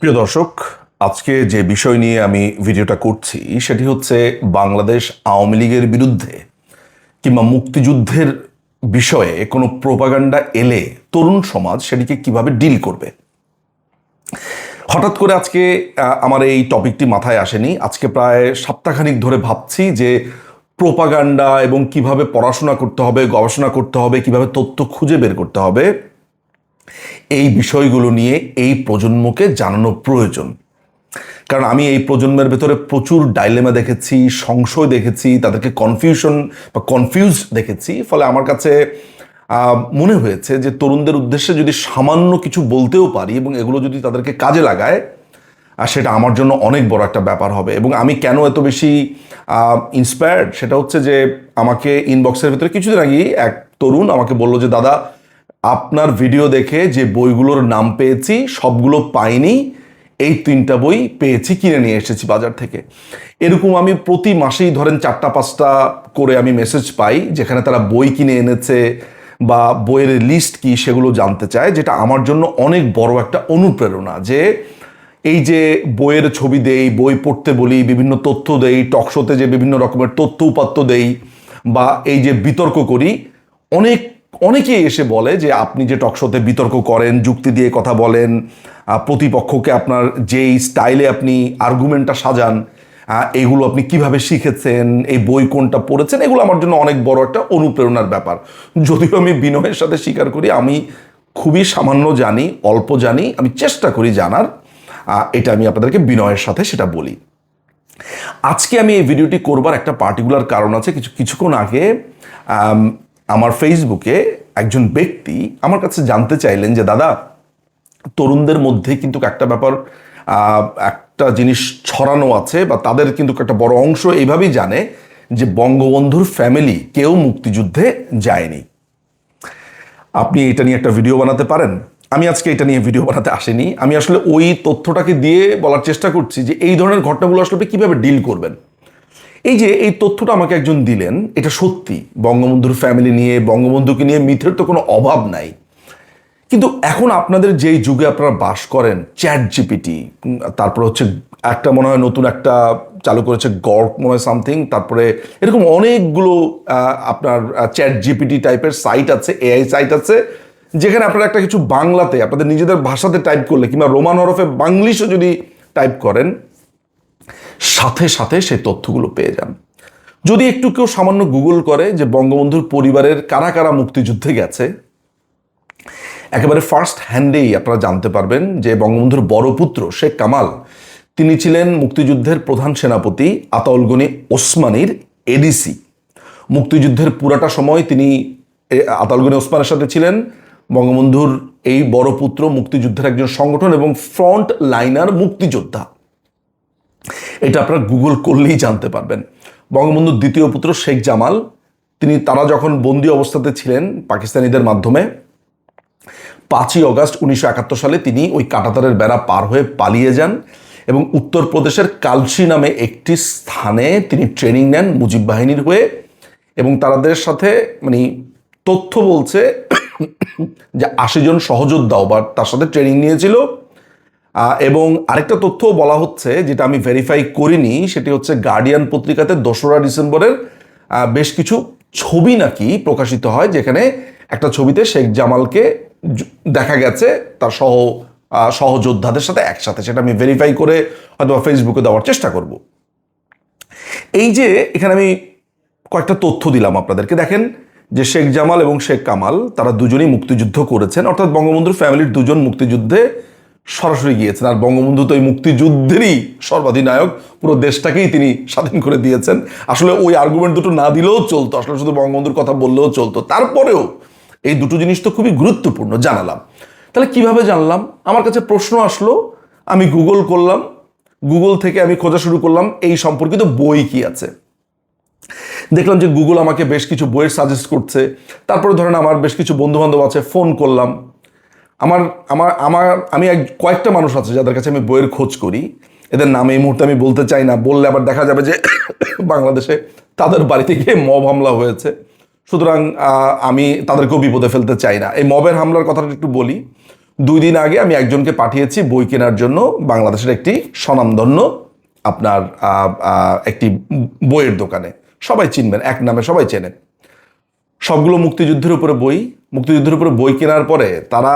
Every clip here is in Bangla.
প্রিয় দর্শক, আজকে যে বিষয় নিয়ে আমি ভিডিওটা করছি, সেটি হচ্ছে বাংলাদেশ আওয়ামী লীগের বিরুদ্ধে কিংবা মুক্তিযুদ্ধের বিষয়ে কোনো প্রোপাগান্ডা এলে তরুণ সমাজ সেটিকে কীভাবে ডিল করবে? হঠাৎ করে আজকে আমার এই টপিকটি মাথায় আসেনি। আজকে প্রায় সপ্তাহখানিক ধরে ভাবছি যে প্রোপাগান্ডা এবং কীভাবে পড়াশোনা করতে হবে, গবেষণা করতে হবে, কীভাবে তথ্য খুঁজে বের করতে হবে এই বিষয়গুলো নিয়ে এই প্রজন্মকে জানানো প্রয়োজন। কারণ আমি এই প্রজন্মের ভেতরে প্রচুর ডাইলেমা দেখেছি, সংশয় দেখেছি, তাদেরকে কনফিউশন বা কনফিউজ দেখেছি। ফলে আমার কাছে মনে হয়েছে যে তরুণদের উদ্দেশ্যে যদি সামান্য কিছু বলতেও পারি এবং এগুলো যদি তাদেরকে কাজে লাগায় আর সেটা আমার জন্য অনেক বড় একটা ব্যাপার হবে। এবং আমি কেন এত বেশি ইন্সপায়ার্ড সেটা হচ্ছে যে আমাকে ইনবক্সের ভিতরে কিছুদিন আগেই এক তরুণ আমাকে বলল যে, দাদা আপনার ভিডিও দেখে যে বইগুলোর নাম পেয়েছি, সবগুলো পাইনি, এই তিনটা বই পেয়েছি, কিনে নিয়ে এসেছি বাজার থেকে। এরকম আমি প্রতি মাসেই ধরেন চারটা, পাঁচটা করে আমি মেসেজ পাই, যেখানে তারা বই কিনে এনেছে বা বইয়ের লিস্ট কি সেগুলো জানতে চায়, যেটা আমার জন্য অনেক বড় একটা অনুপ্রেরণা যে এই যে বইয়ের ছবি দেই, বই পড়তে বলি, বিভিন্ন তথ্য দেই টকশোতে যে বিভিন্ন রকমের তথ্য উপাত্ত দেই বা এই যে বিতর্ক করি, অনেক অনেকেই এসে বলে যে আপনি যে টকশোতে বিতর্ক করেন, যুক্তি দিয়ে কথা বলেন প্রতিপক্ষকে আপনার যেই স্টাইলে আপনি আর্গুমেন্টটা সাজান এগুলো আপনি কীভাবে শিখেছেন, এই বই কোনটা পড়েছেন, এগুলো আমার জন্য অনেক বড় একটা অনুপ্রেরণার ব্যাপার। যদিও আমি বিনয়ের সাথে স্বীকার করি, আমি খুবই সামান্য জানি, অল্প জানি, আমি চেষ্টা করি জানার এটা আমি আপনাদেরকে বিনয়ের সাথে সেটা বলি। আজকে আমি এই ভিডিওটি করবার একটা পার্টিকুলার কারণ আছে, কিছু, কিছুক্ষণ আগে আমার ফেসবুকে একজন ব্যক্তি আমার কাছে জানতে চাইলেন যে, দাদা, তরুণদের মধ্যে কিন্তু একটা ব্যাপার একটা জিনিস ছড়ানো আছে বা তাদের কিন্তু একটা বড় অংশ এইভাবেই জানে যে, বঙ্গবন্ধুর ফ্যামিলি কেউ মুক্তিযুদ্ধে যায়নি। আপনি এটা নিয়ে একটা ভিডিও বানাতে পারেন। আমি আজকে এটা নিয়ে ভিডিও বানাতে আসিনি। আমি আসলে ওই তথ্যটাকে দিয়ে বলার চেষ্টা করছি যে, এই ধরনের ঘটনাগুলো আসলে কীভাবে ডিল করবেন? এই যে এই তথ্যটা আমাকে একজন দিলেন, এটা সত্যি। বঙ্গবন্ধুর ফ্যামিলি নিয়ে, বঙ্গবন্ধুকে নিয়ে মিথের তো কোনো অভাব নাই। কিন্তু এখন আপনাদের যেই যুগে আপনারা বাস করেন চ্যাট জিপিটি তারপরে হচ্ছে একটা মনে হয় নতুন একটা চালু করেছে গড় মনে হয় সামথিং তারপরে এরকম অনেকগুলো আপনার চ্যাট জিপিটি টাইপের সাইট আছে এআই সাইট আছে, যেখানে আপনারা একটা কিছু বাংলাতে, আপনাদের নিজেদের ভাষাতে টাইপ করলে, কিংবা রোমান হরফে বাংলিশও যদি টাইপ করেন সাথে সাথে সেই তথ্যগুলো পেয়ে যান। যদি একটু কেউ সামান্য গুগল করে যে বঙ্গবন্ধুর পরিবারের কারা কারা মুক্তিযুদ্ধে গেছে একেবারে ফার্স্ট হ্যান্ডেই আপনারা জানতে পারবেন যে বঙ্গবন্ধুর বড় পুত্র শেখ কামাল তিনি ছিলেন মুক্তিযুদ্ধের প্রধান সেনাপতি আতাউল গনি ওসমানীর এডিসি। মুক্তিযুদ্ধের পুরাটা সময় তিনি এ, আতাউল গনি ওসমানের সাথে ছিলেন। বঙ্গবন্ধুর এই বড় পুত্র মুক্তিযুদ্ধের একজন সংগঠন এবং ফ্রন্ট লাইনার মুক্তিযোদ্ধা। এটা আপনারা গুগল করলেই জানতে পারবেন। বঙ্গবন্ধুর দ্বিতীয় পুত্র শেখ জামাল, তিনি তারা যখন বন্দি অবস্থাতে ছিলেন পাকিস্তানিদের মাধ্যমে, পাঁচই অগাস্ট উনিশশো একাত্তর সালে তিনি ওই কাটাতারের বেড়া পার হয়ে পালিয়ে যান এবং উত্তরপ্রদেশের কালসি নামে একটি স্থানে তিনি ট্রেনিং নেন মুজিব বাহিনীর হয়ে এবং তাদের সাথে মানে তথ্য বলছে যে আশি জন সহযোদ্ধাও বা তার সাথে ট্রেনিং নিয়েছিল। এবং আরেকটা তথ্য বলা হচ্ছে, যেটা আমি ভেরিফাই করিনি, সেটি হচ্ছে গার্ডিয়ান পত্রিকাতে দোসরা ডিসেম্বরের বেশ কিছু ছবি নাকি প্রকাশিত হয়, যেখানে একটা ছবিতে শেখ জামালকে দেখা গেছে, তার সহ সহযোদ্ধাদের সাথে একসাথে, সেটা আমি ভেরিফাই করে হয়তো ফেসবুকে দেওয়ার চেষ্টা করব। এই যে, এখানে আমি কয়েকটা তথ্য দিলাম আপনাদেরকে। দেখেন যে শেখ জামাল এবং শেখ কামাল, তারা দুজনেই মুক্তিযুদ্ধ করেছেন, অর্থাৎ বঙ্গবন্ধুর ফ্যামিলির দুজন মুক্তিযুদ্ধে সরাসরি গিয়েছেন। আর বঙ্গবন্ধু তো এই মুক্তিযুদ্ধেরই সর্বাধিনায়ক। পুরো দেশটাকেই তিনি স্বাধীন করে দিয়েছেন। আসলে ওই আর্গুমেন্ট দুটো না দিলেও চলতো। আসলে শুধু বঙ্গবন্ধুর কথা বললেও চলতো। তারপরেও এই দুটো জিনিস তো খুবই গুরুত্বপূর্ণ, জানালাম। তাহলে কীভাবে জানলাম? আমার কাছে প্রশ্ন আসলো, আমি গুগল করলাম গুগল থেকে আমি খোঁজা শুরু করলাম, এই সম্পর্কিত বই কি আছে? দেখলাম যে গুগল আমাকে বেশ কিছু বইয়ের সাজেস্ট করছে। তারপরে ধরেন আমার বেশ কিছু বন্ধু বান্ধব আছে ফোন করলাম। আমার আমার আমার, আমি এক, কয়েকটা মানুষ আছে যাদের কাছে আমি বইয়ের খোঁজ করি। এদের নাম এই মুহূর্তে আমি বলতে চাই না। বললে আবার দেখা যাবে যে বাংলাদেশে তাদের বাড়িতে গিয়ে মব হামলা হয়েছে। সুতরাং আমি তাদেরকেও বিপদে ফেলতে চাই না। এই মবের হামলার কথাটা একটু বলি। দুই দিন আগে আমি একজনকে পাঠিয়েছি বই কেনার জন্য বাংলাদেশের একটি স্বনামধন্য আপনার একটি বইয়ের দোকানে। সবাই চিনবেন, এক নামে সবাই চেনে সবগুলো মুক্তিযুদ্ধের উপরে বই। মুক্তিযুদ্ধের উপরে বই কেনার পরে তারা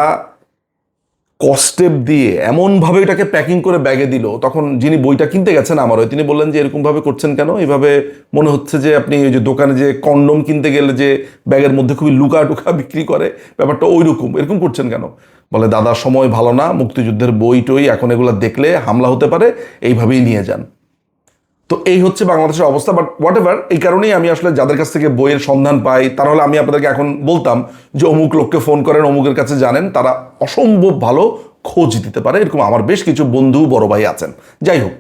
কস্টেপ দিয়ে এমনভাবে এটাকে প্যাকিং করে ব্যাগে দিল, তখন যিনি বইটা কিনতে গেছেন আমার আমারও তিনি বললেন যে এরকমভাবে করছেন কেন? এইভাবে মনে হচ্ছে যে আপনি ওই যে দোকানে যে কন্ডম কিনতে গেলে যে ব্যাগের মধ্যে খুবই লুকা টুকা বিক্রি করে, ব্যাপারটা ওই রকম এরকম করছেন কেন? বলে, দাদা, সময় ভালো না, মুক্তিযুদ্ধের বই টই এখন এগুলো দেখলে হামলা হতে পারে, এইভাবেই নিয়ে যান। তো এই হচ্ছে বাংলাদেশের অবস্থা বাট হোয়াট এভার এই কারণেই আমি আসলে যাদের কাছ থেকে বইয়ের সন্ধান পাই তারা হলে আমি আপনাদেরকে এখন বলতাম যে অমুক লোককে ফোন করেন, অমুকের কাছে জানেন, তারা অসম্ভব ভালো খোঁজ দিতে পারে। এরকম আমার বেশ কিছু বন্ধু, বড় ভাই আছেন। যাই হোক,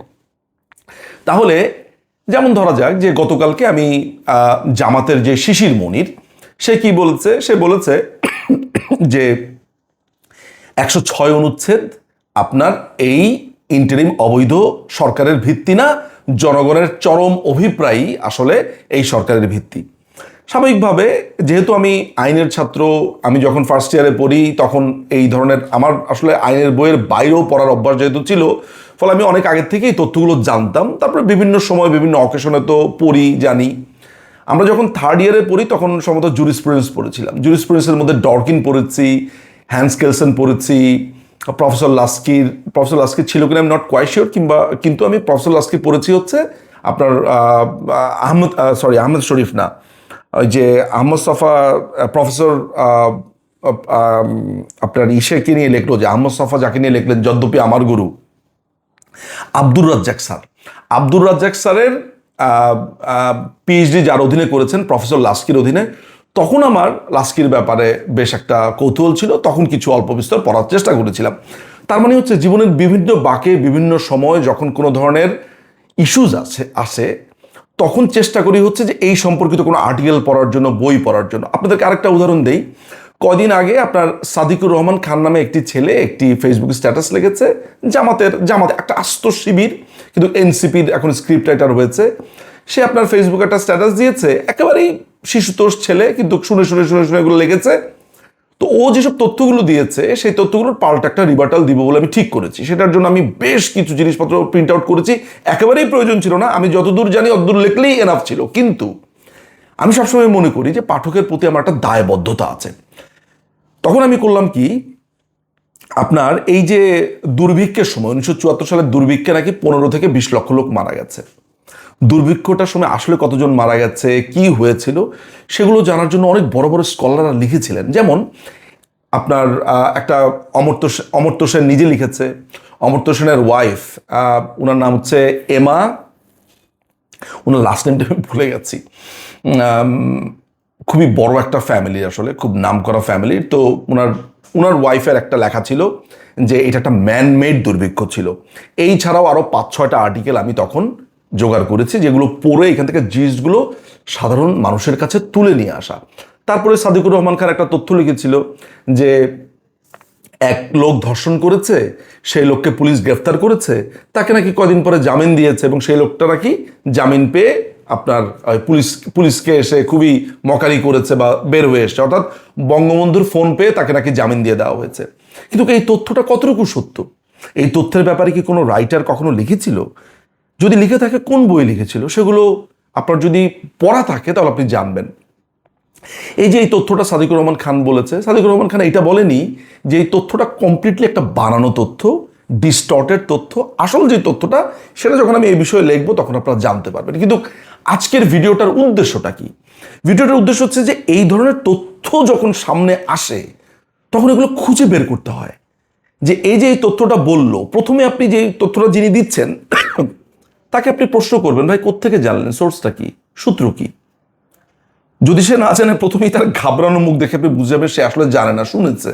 তাহলে যেমন ধরা যাক যে গতকালকে আমি জামাতের যে শিশির মনির, সে কি বলেছে? সে বলেছে যে একশো ছয় অনুচ্ছেদ আপনার এই ইন্টারিম অবৈধ সরকারের ভিত্তি না জনগণের চরম অভিপ্রায়ই আসলে এই সরকারের ভিত্তি। স্বাভাবিকভাবে যেহেতু আমি আইনের ছাত্র, আমি যখন ফার্স্ট ইয়ারে পড়ি, তখন এই ধরনের আমার আসলে আইনের বইয়ের বাইরেও পড়ার অভ্যাস যেহেতু ছিল, ফলে আমি অনেক আগের থেকেই তথ্যগুলো জানতাম। তারপরে বিভিন্ন সময় বিভিন্ন অকেশনে তো পড়ি, জানি। আমরা যখন থার্ড ইয়ারে পড়ি, তখন সম্ভবত জুরিসপ্রুডেন্স পড়েছিলাম। জুরিসপ্রুডেন্সের মধ্যে ডরকিন পড়েছি, হ্যান্স কেলসন পড়েছি প্রফেসর লাস্কির প্রফেসর লাস্কির ছিল কিনা আমি নট কোয়াই শিওর কিংবা কিন্তু আমি প্রফেসর লাস্কি পড়েছি হচ্ছে আপনার আহ, আহমদ সরি আহমেদ শরীফ না। ওই যে আহমদ সফা প্রফেসর আপনার ইসেকে নিয়ে লিখলো যে আহমদ সফা যাকে নিয়ে লিখলেন যদ্যপি আমার গুরু আব্দুর রাজ্জাক স্যার। আব্দুর রাজ্জাক স্যারের পিএইচডি যার অধীনে করেছেন প্রফেসর লাস্কির অধীনে। তখন আমার লাস্কির ব্যাপারে বেশ একটা কৌতূহল ছিল, তখন কিছু অল্প বিস্তর পড়ার চেষ্টা করেছিলাম। তার মানে হচ্ছে জীবনের বিভিন্ন বাঁকে, বিভিন্ন সময় যখন কোনো ধরনের ইস্যুজ আছে, আসে, তখন চেষ্টা করি হচ্ছে যে এই সম্পর্কিত কোনো আর্টিকেল পড়ার জন্য, বই পড়ার জন্য। আপনাদেরকে আরেকটা উদাহরণ দেই। কদিন আগে আপনার সাদিকুর রহমান খান নামে একটি ছেলে একটি ফেসবুক স্ট্যাটাস লিখেছে, জামাতের, জামাতে একটা আস্ত শিবির, কিন্তু এনসিপির এখন স্ক্রিপ্ট রাইটার হয়েছে। সে আপনার ফেসবুকে একটা স্ট্যাটাস দিয়েছে, একেবারেই শিশুতোষ ছেলে, কিন্তু শুনে শুনে শুনে শুনে এগুলো লেগেছে। তো ও যেসব তথ্যগুলো দিয়েছে, সেই তথ্যগুলোর পাল্টা একটা রিবার্টাল দিব বলে আমি ঠিক করেছি। সেটার জন্য আমি বেশ কিছু জিনিসপত্র প্রিন্ট আউট করেছি। একেবারেই প্রয়োজন ছিল না, আমি যতদূর জানি অতদূর লিখলেই এনাফ ছিল। কিন্তু আমি সবসময় মনে করি যে পাঠকের প্রতি আমার একটা দায়বদ্ধতা আছে। তখন আমি করলাম কি, আপনার এই যে দুর্ভিক্ষের সময়, উনিশশো চুয়াত্তর সালের দুর্ভিক্ষে নাকি পনেরো থেকে বিশ লক্ষ লোক মারা গেছে। দুর্ভিক্ষটার সময় আসলে কতজন মারা গেছে, কি হয়েছিল, সেগুলো জানার জন্য অনেক বড় বড় স্কলাররা লিখেছিলেন। যেমন আপনার একটা অমর্ত্য সে- অমর্ত্য সেন নিজে লিখেছে, অমর্ত্য সেনের ওয়াইফ ওনার নাম হচ্ছে এমা ওনার লাস্ট নেমটা আমি ভুলে গেছি। খুবই বড় একটা ফ্যামিলি আসলে, খুব নামকরা ফ্যামিলি তো ওনার ওনার ওয়াইফের একটা লেখা ছিল যে, এটা একটা ম্যানমেড দুর্ভিক্ষ ছিল। এই ছাড়াও আরও পাঁচ ছয়টা আর্টিকেল আমি তখন জোগাড় করেছি, যেগুলো পরে এখান থেকে জিনিসগুলো সাধারণ মানুষের কাছে তুলে নিয়ে আসা। তারপরে সাদিকুর রহমান খান একটা তথ্য লিখেছিল যে, এক লোক ধর্ষণ করেছে, সেই লোককে পুলিশ গ্রেফতার করেছে, তাকে নাকি কদিন পরে জামিন দিয়েছে এবং সেই লোকটা নাকি জামিন পেয়ে আপনার পুলিশ, পুলিশকে এসে খুবই মকারি করেছে বা বের হয়ে এসছে। অর্থাৎ বঙ্গবন্ধুর ফোন পেয়ে তাকে নাকি জামিন দিয়ে দেওয়া হয়েছে। কিন্তু এই তথ্যটা কতটুকু সত্য? এই তথ্যের ব্যাপারে কি কোনো রাইটার কখনো লিখেছিল? যদি লিখে থাকে কোন বই লিখেছিল, সেগুলো আপনার যদি পড়া থাকে তাহলে আপনি জানবেন। এই যে এই তথ্যটা সাদিকুর রহমান খান বলেছে, সাদিকুর রহমান খান এটা বলেনি যে এই তথ্যটা কমপ্লিটলি একটা বানানো তথ্য ডিস্টর্টেড তথ্য, আসল যে তথ্যটা, সেটা যখন আমি এই বিষয়ে লিখব তখন আপনারা জানতে পারবেন। কিন্তু আজকের ভিডিওটার উদ্দেশ্যটা কি? ভিডিওটার উদ্দেশ্য হচ্ছে যে এই ধরনের তথ্য যখন সামনে আসে, তখন এগুলো খুঁজে বের করতে হয়। যে এই যে এই তথ্যটা বলল, প্রথমে আপনি যে তথ্যটা যিনি দিচ্ছেন তাকে আপনি প্রশ্ন করবেন, ভাই, কোত্থেকে জানলেন? সোর্সটা কি? সূত্র কি? যদি সে না জানে, প্রথমেই তার ঘাবড়ানো মুখ দেখে আপনি বুঝে যাবে সে আসলে জানে না, শুনেছে।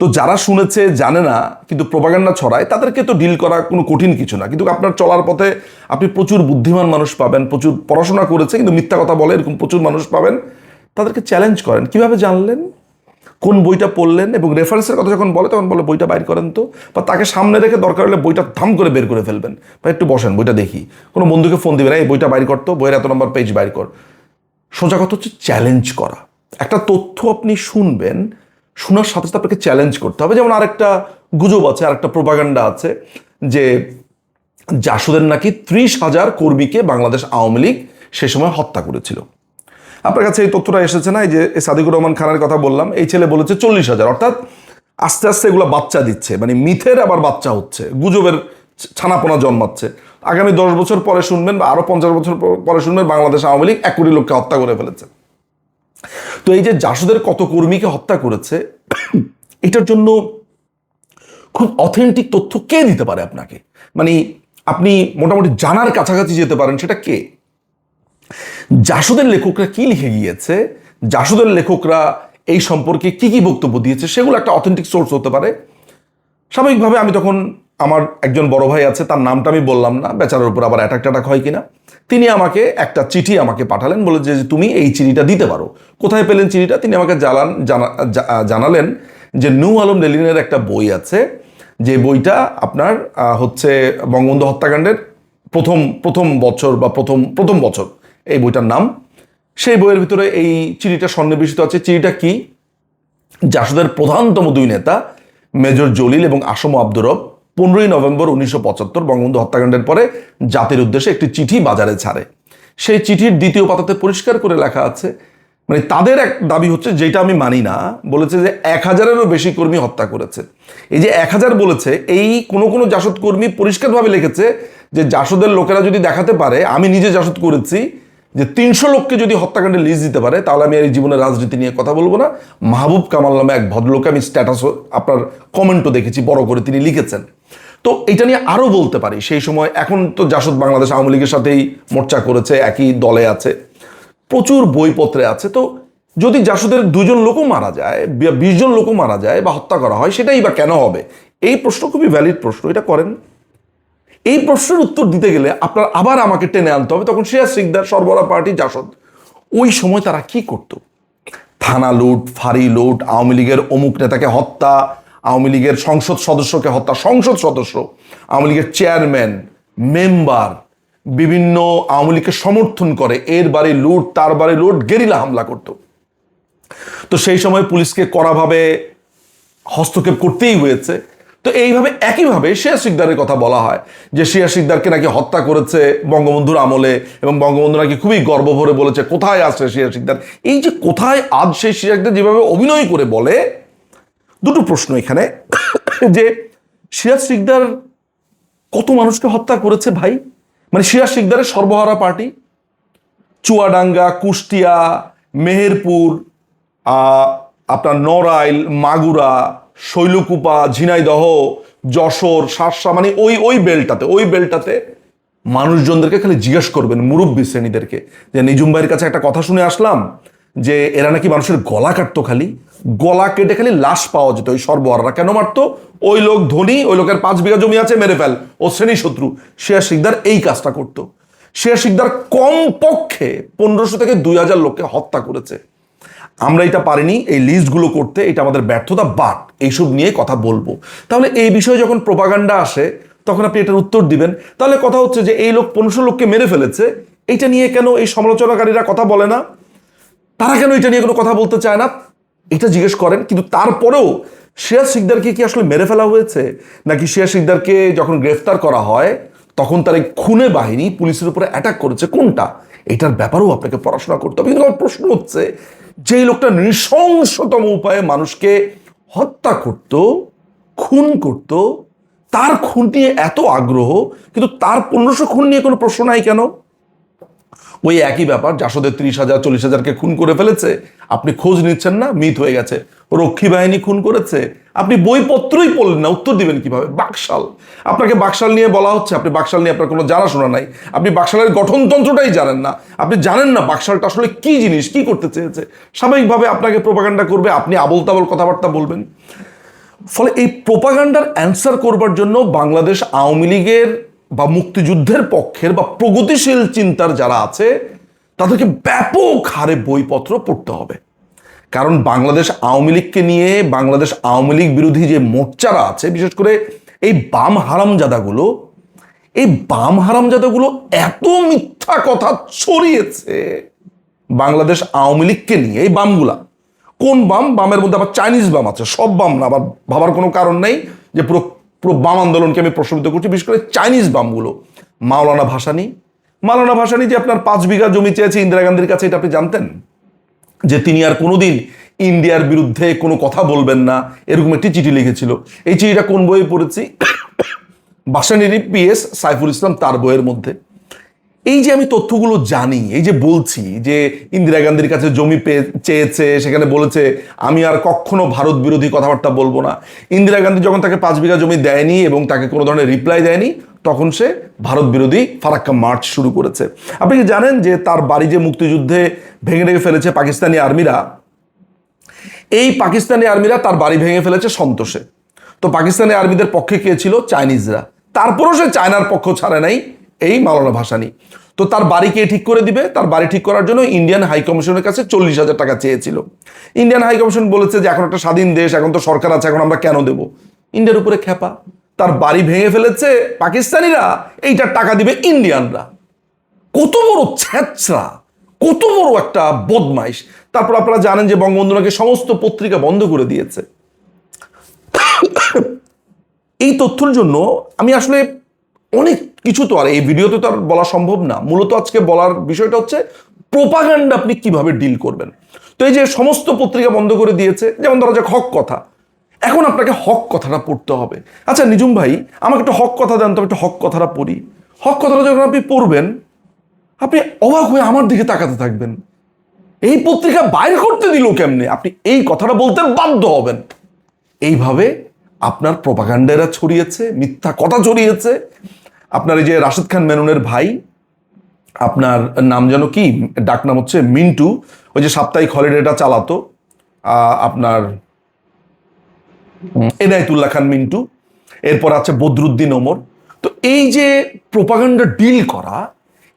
তো যারা শুনেছে, জানে না, কিন্তু প্রপাগান্ডা ছড়ায়, তাদেরকে তো ডিল করা কোনো কঠিন কিছু না। কিন্তু আপনার চলার পথে আপনি প্রচুর বুদ্ধিমান মানুষ পাবেন, প্রচুর পড়াশোনা করেছে, কিন্তু মিথ্যা কথা বলে এরকম প্রচুর মানুষ পাবেন, তাদেরকে চ্যালেঞ্জ করেন। কীভাবে জানলেন? কোন বইটা পড়লেন এবং রেফারেন্সের কথা যখন বলে, তখন বলে বইটা বাইর করেন তো, বা তাকে সামনে রেখে দরকার হলে বইটা ধাম করে বের করে ফেলবেন। বা একটু বসেন, বইটা দেখি। কোনো বন্ধুকে ফোন দিবেন, এই বইটা বাইর করতো বইয়ের এত নম্বর পেজ বাইর কর। সোজা কথা হচ্ছে চ্যালেঞ্জ করা। একটা তথ্য আপনি শুনবেন, শোনার সাথে সাথে আপনাকে চ্যালেঞ্জ করতে হবে। যেমন আরেকটা গুজব আছে, আরেকটা প্রোপাগান্ডা আছে, যে জাসদের নাকি ত্রিশ হাজার কর্মীকে বাংলাদেশ আওয়ামী লীগ সে সময় হত্যা করেছিল। আপনার কাছে এই তথ্যটা এসেছে না? এই যে সাদিকুর রহমান খানের কথা বললাম, এই ছেলে বলেছে চল্লিশ হাজার। অর্থাৎ আস্তে আস্তে এগুলো বাচ্চা দিচ্ছে মানে মিথের আবার বাচ্চা হচ্ছে, গুজবের ছানাপোনা জন্মাচ্ছে। আগামী দশ বছর পরে শুনবেন বা আরও পঞ্চাশ বছর পরে শুনবেন বাংলাদেশ আওয়ামী লীগ এক কোটি লোককে হত্যা করে ফেলেছে। তো এই যে জাসদের কত কর্মীকে হত্যা করেছে, এটার জন্য খুব অথেন্টিক তথ্য কে দিতে পারে আপনাকে? মানে আপনি মোটামুটি জানার কাছাকাছি যেতে পারেন, সেটা কে? জাসদের লেখকরা কি লিখে গিয়েছে? জাসদের লেখকরা এই সম্পর্কে কি কি বক্তব্য দিয়েছে? সেগুলো একটা অথেন্টিক সোর্স হতে পারে। স্বাভাবিকভাবে আমি তখন আমার একজন বড় ভাই আছে, তার নামটা আমি বললাম না, বেচারার উপর আবার অ্যাটাক ট্যাটাক হয় কিনা। তিনি আমাকে একটা চিঠি আমাকে পাঠালেন, বলে যে তুমি এই চিঠিটা দিতে পারো। কোথায় পেলেন চিঠিটা? তিনি আমাকে জানান, জানা- জানালেন যে, নূ আলম ডেলিনের একটা বই আছে, যে বইটা আপনার হচ্ছে বঙ্গবন্ধু হত্যাকাণ্ডের প্রথম প্রথম বছর বা প্রথম প্রথম বছর। এই বইটার নাম। সেই বইয়ের ভিতরে এই চিঠিটা সন্নিবেশিত আছে। চিঠিটা কি? জাসদের প্রধানতম দুই নেতা, মেজর জলিল এবং আসম আব্দুর রব, পনেরোই নভেম্বর উনিশশো পঁচাত্তর বঙ্গবন্ধু হত্যাকাণ্ডের পরে জাতির উদ্দেশ্যে একটি চিঠি বাজারে ছাড়ে। সেই চিঠির দ্বিতীয় পাতাতে পরিষ্কার করে লেখা আছে মানে তাদের এক দাবি হচ্ছে, যেটা আমি মানি না, বলেছে যে এক হাজারেরও বেশি কর্মী হত্যা করেছে। এই যে এক হাজার বলেছে, এই কোনো কোনো জাসদ কর্মী পরিষ্কারভাবে লিখেছে যে জাসদের লোকেরা যদি দেখাতে পারে, আমি নিজে জাসদ করেছি যে তিনশো লোককে যদি হত্যাকাণ্ডে লিজ দিতে পারে, তাহলে আমি আর এই জীবনের রাজনীতি নিয়ে কথা বলব না। মাহবুব কামাল নামে এক ভদ্রলোকে, আমি স্ট্যাটাস আপনার কমেন্টও দেখেছি, বড় করে তিনি লিখেছেন। তো এটা নিয়ে আরও বলতে পারি, সেই সময় এখন তো জাসদ বাংলাদেশ আওয়ামী লীগের সাথেই মোর্চা করেছে, একই দলে আছে। প্রচুর বইপত্রে আছে। তো যদি জাসদের দুজন লোকও মারা যায়, বিশ জন লোকও মারা যায় বা হত্যা করা হয়, সেটাই বা কেন হবে? এই প্রশ্ন খুবই ভ্যালিড প্রশ্ন। এটা করেন এই প্রশ্নের উত্তর দিতে গেলে আপনার আবার আমাকে টেনে আনতে হবে। তখন শেয়ার সিকদার, সরবরাহ পার্টি, জাসদ। ওই সময় তারা কি করত? থানা লুট, ফাঁড়ি লুট, আওয়ামী লীগের অমুক নেতাকে হত্যা, আওয়ামী লীগের সংসদ সদস্যকে হত্যা, সংসদ সদস্য, আওয়ামী লীগের চেয়ারম্যান, মেম্বার, বিভিন্ন আওয়ামী লীগকে সমর্থন করে, এর বাড়ি লুট, তার বাড়ি লুট, গেরিলা হামলা করত। তো সেই সময় পুলিশকে কড়াভাবে হস্তক্ষেপ করতেই হয়েছে। তো এইভাবে একইভাবে শেয়া সিকদারের কথা বলা হয় যে শেয়া সিকদারকে নাকি হত্যা করেছে বঙ্গবন্ধুর আমলে এবং বঙ্গবন্ধু নাকি খুবই গর্ব ভরে বলেছে, কোথায় আছে শেয়া সিকদার এই যে কোথায় আজ সেই শেয়া সিকদার যেভাবে অভিনয় করে বলে, দুটো প্রশ্ন এখানে। যে শিয়াজ সিকদার কত মানুষকে হত্যা করেছে ভাই? মানে শিয়াজ সিকদারের সর্বহারা পার্টি? চুয়াডাঙ্গা, কুষ্টিয়া, মেহেরপুর আপনার নড়াইল, মাগুরা শৈলকুপা, ঝিনাইদহ, যশোর, শার্শা মানে ওই ওই বেলটাতে ওই বেলটাতে মানুষজনদেরকে খালি জিজ্ঞেস করবেন, মুরব্বী শ্রেণীদেরকে, যে নিজুম ভাইয়ের কাছে একটা কথা শুনে আসলাম, যে এরা নাকি মানুষের গলা কাটতো খালি, গলা কেটে খালি লাশ পাওয়া যেত ওই সর্বহারা কেন মারতো? ওই লোক ধনী, ওই লোকের পাঁচ বিঘা জমি আছে, মেরে ফেল। ও শ্রেণি শত্রু শেয়ার শিকদার এই কাজটা করতো। শেয়ার শিকদার কমপক্ষে পনেরোশো থেকে দুই হাজার লোককে হত্যা করেছে। আমরা এটা পারিনি, এই লিস্টগুলো করতে, এটা আমাদের ব্যর্থতা বাট এইসব নিয়ে কথা বলব। তাহলে এই বিষয়ে যখন প্রোপাগান্ডা আসে, তখন আপনি এটার উত্তর দিবেন। তাহলে কথা হচ্ছে যে এই লোক পনেরোশো লোককে মেরে ফেলেছে, এটা নিয়ে কেন এই সমালোচনাকারীরা কথা বলে না? তারা কেন এটা নিয়ে কোনো কথা বলতে চায় না? এটা জিজ্ঞেস করেন, কিন্তু তারপরেও শেয়ার সিকদারকে কি আসলে মেরে ফেলা হয়েছে? নাকি শেয়ার সিকদারকে যখন গ্রেফতার করা হয়, তখন তার এই খুনে বাহিনী পুলিশের উপরে অ্যাটাক করেছে, কোনটা? এটার ব্যাপারেও আপনাকে পড়াশোনা করতে হবে। কিন্তু আমার প্রশ্ন হচ্ছে যেই লোকটা নৃশংসতম উপায়ে মানুষকে হত্যা করত, খুন করত, তার খুন নিয়ে এত আগ্রহ, কিন্তু তার পনেরোশো খুন নিয়ে কোনো প্রশ্ন নাই কেন? ওই একই ব্যাপার জাসদের ত্রিশ হাজার, চল্লিশ হাজারকে খুন করে ফেলেছে। আপনি খোঁজ নিচ্ছেন না, মিথ হয়ে গেছে। রক্ষী বাহিনী খুন করেছে। আপনি বইপত্রই পড়লেন না, উত্তর দিবেন কীভাবে? বাকশাল। আপনাকে বাকশাল নিয়ে বলা হচ্ছে, আপনি বাকশাল নিয়ে আপনার কোনো জানাশোনা নাই। আপনি বাকশালের গঠনতন্ত্রটাই জানেন না। আপনি জানেন না বাকশালটা আসলে কি জিনিস, কি করতে চেয়েছে। স্বাভাবিকভাবে আপনাকে প্রোপাগান্ডা করবে, আপনি আবল তাবল কথাবার্তা বলবেন। ফলে এই প্রোপাগান্ডার অ্যান্সার করবার জন্য বাংলাদেশ আওয়ামী লীগের বা মুক্তিযুদ্ধের পক্ষের বা প্রগতিশীল চিন্তার যারা আছে, তাদেরকে ব্যাপক হারে বইপত্র পড়তে হবে। কারণ বাংলাদেশ আওয়ামী লীগকে নিয়ে বাংলাদেশ আওয়ামী লীগ বিরোধী যে মোর্চারা আছে, বিশেষ করে এই বাম হারামজাদাগুলো, এই বাম হারামজাদাগুলো এত মিথ্যা কথা ছড়িয়েছে বাংলাদেশ আওয়ামী লীগকে নিয়ে, এই বামগুলা। কোন বাম? বামের মধ্যে আবার চাইনিজ বাম আছে, সব বাম না, আবার ভাবার কোনো কারণ নেই যে পুরো পুরো বাম আন্দোলনকে আমি প্রশ্নবিদ্ধ করছি, বিশেষ করে চাইনিজ বামগুলো। মাওলানা ভাসানি মাওলানা ভাসানি যে আপনার পাঁচ বিঘা জমি চেয়েছে ইন্দিরা গান্ধীর কাছে, এটা আপনি জানতেন? যে তিনি আর কোনোদিন ইন্ডিয়ার বিরুদ্ধে কোনো কথা বলবেন না, এরকম একটি চিঠি লিখেছিল। এই চিঠিটা কোন বইয়ে পড়েছি? বাসানিরি পিএস সাইফুল ইসলাম তার বইয়ের মধ্যে। এই যে আমি তথ্যগুলো জানি, এই যে বলছি যে ইন্দিরা গান্ধীর কাছে জমি পেয়ে চেয়েছে, সেখানে বলেছে, আমি আর কখনো ভারত বিরোধী কথাবার্তা বলব না। ইন্দিরা গান্ধী যখন তাকে পাঁচ বিঘা জমি দেয়নি এবং তাকে কোনো ধরনের রিপ্লাই দেয়নি তখন সে ভারত বিরোধী ফারাক্কা মার্চ শুরু করেছে। আপনি কি জানেন যে তার বাড়ি যে মুক্তিযুদ্ধে ভেঙে ভেঙে ফেলেছে পাকিস্তানি আর্মিরা, এই পাকিস্তানি আর্মিরা তার বাড়ি ভেঙে ফেলেছে সন্তোষে। তো পাকিস্তানি আর্মিদের পক্ষে কে ছিল? চাইনিজরা। তারপরও সে চায়নার পক্ষ ছাড়ে নাই এই মাওলানা ভাসানি। তো তার বাড়ি কে ঠিক করে দিবে? তার বাড়ি ঠিক করার জন্য ইন্ডিয়ান হাই কমিশনের কাছে চল্লিশ হাজার টাকা চেয়েছিল। ইন্ডিয়ান হাই কমিশন বলেছে যে, এখন একটা স্বাধীন দেশ, এখন তো সরকার আছে, এখন আমরা কেন দেব? ইন্ডিয়ার উপরে খেপা তার বাড়ি ভেঙে ফেলেছে পাকিস্তানিরা এইটার টাকা দিবে ইন্ডিয়ানরা। কত বড় ছ্যাঁচড়া, কত বড় একটা বদমাইশ। তারপর আপনারা জানেন যে বঙ্গবন্ধুনাকে সমস্ত পত্রিকা বন্ধ করে দিয়েছে। এই তথ্যের জন্য আমি আসলে অনেক কিছু তো, আর এই ভিডিওতে তো আর বলা সম্ভব না। মূলত আজকে বলার বিষয়টা হচ্ছে, প্রোপাগান্ডা আপনি কীভাবে ডিল করবেন? তো এই যে সমস্ত পত্রিকা বন্ধ করে দিয়েছে, যেমন ধরা যাক হক কথা। এখন আপনাকে হক কথাটা পড়তে হবে। আচ্ছা নিজুম ভাই, আমাকে একটা হক কথা দেন তো একটা হক কথাটা পড়ি। হক কথাটা যখন আপনি পড়বেন, আপনি অবাক হয়ে আমার দিকে তাকাতে থাকবেন। এই পত্রিকা বাইর করতে দিল কেমনে? আপনি এই কথাটা বলতে বাধ্য হবেন। এইভাবে আপনার প্রপাগান্ডারা ছড়িয়েছে, মিথ্যা কথা ছড়িয়েছে। আপনার এই যে রাশেদ খান মেননের ভাই, আপনার নাম যেন কি? ডাক নাম হচ্ছে মিন্টু। ওই যে সাপ্তাহিক হলিডেটা চালাতো। আপনার এনায়েতুল্লাহ খান মিন্টু, এরপর আছে বদরুদ্দিন ওমর। তো এই যে প্রোপাগান্ডা ডিল করা,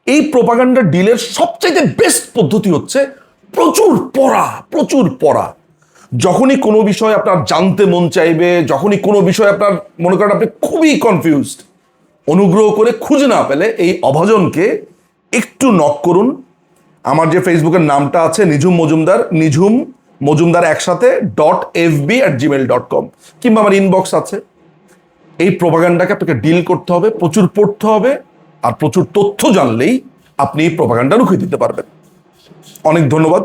এই প্রোপাগান্ডা ডিলের সবচাইতে বেস্ট পদ্ধতি হচ্ছে প্রচুর পড়া প্রচুর পড়া। যখনই কোনো বিষয় আপনার জানতে মন চাইবে, যখনই কোনো বিষয় আপনার মনে করেন আপনি খুবই কনফিউজড অনুগ্রহ করে খুঁজে না পেলে এই অভাজনকে একটু নক করুন। আমার যে ফেসবুকের নামটা আছে, নিঝুম মজুমদার, নিঝুম মজুমদার একসাথে dot F B at Gmail dot com কিংবা আমার ইনবক্স আছে। এই প্রভাগান্ডাকে আপনাকে ডিল করতে হবে, প্রচুর পড়তে হবে, আর প্রচুর তথ্য জানলেই আপনি এই প্রভাগান্ডা রুখে দিতে পারবেন। অনেক ধন্যবাদ।